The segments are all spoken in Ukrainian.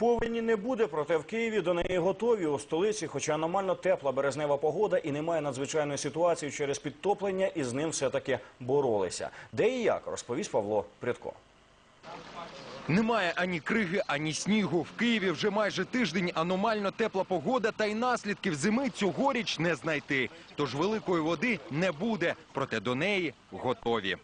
Повені не буде, проте в Києві до неї готові у столиці, хоча аномально тепла березнева погода і немає надзвичайної ситуації через підтоплення, і з ним все-таки боролися. Де і як, розповість Павло Прядко. Немає ані криги, ані снігу. В Києві вже майже тиждень аномально тепла погода, та й наслідків зими цьогоріч не знайти. Тож великої води не буде, проте до неї готові.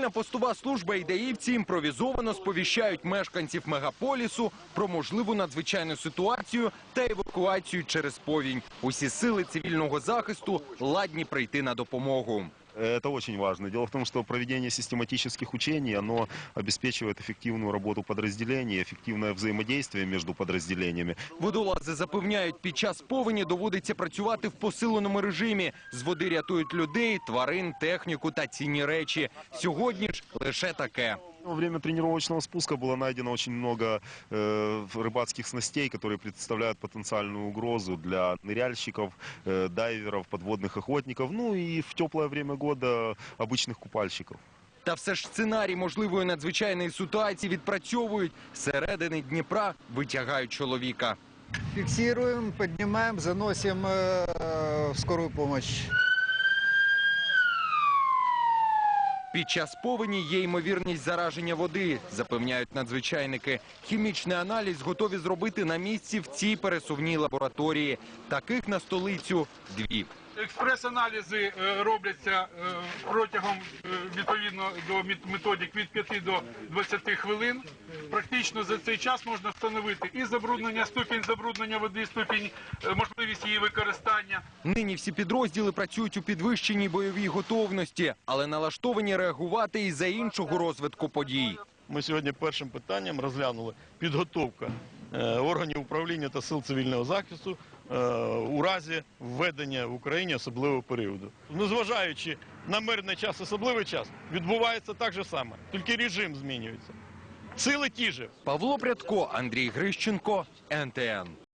Патрульна постова служба і даївці імпровізовано сповіщають мешканців мегаполісу про можливу надзвичайну ситуацію та евакуацію через повінь. Усі сили цивільного захисту ладні прийти на допомогу. Это очень важно. Дело в том, что проведение систематических учений, оно обеспечивает эффективную работу подразделений, эффективное взаимодействие между подразделениями. Водолази запевняють, під час повені доводиться працювати в посиленому режимі. З води рятують людей, тварин, техніку та цінні речі. Сьогодні ж лише таке. Во время тренировочного спуска было найдено очень много э, рыбацких снастей, которые представляют потенциальную угрозу для ныряльщиков, э, дайверов, подводных охотников, ну и в теплое время года обычных купальщиков. Та все ж сценарій можливої надзвичайної ситуації відпрацьовують. З Середини Дніпра витягають чоловіка. Фиксируем, поднимаем, заносим э, в скорую помощь. Під час повені є ймовірність зараження води, запевняють надзвичайники. Хімічний аналіз готові зробити на місці в цій пересувній лабораторії. Таких на столицю дві. Експрес-аналізи е, робляться е, протягом е, відповідно до мет- методик від 5 до 20 хвилин. Практично за цей час можна встановити і забруднення, ступінь забруднення води, ступінь можливість її використання. Нині всі підрозділи працюють у підвищеній бойовій готовності, але налаштовані реагувати і за іншого розвитку подій. Ми сьогодні першим питанням розглянули підготовка органів управління та сил цивільного захисту у разі введення в Україні особливого періоду. Незважаючи на мирний час, особливий час, відбувається так же саме, тільки режим змінюється. Сили ті же. Павло Прядко, Андрій Грищенко, НТН.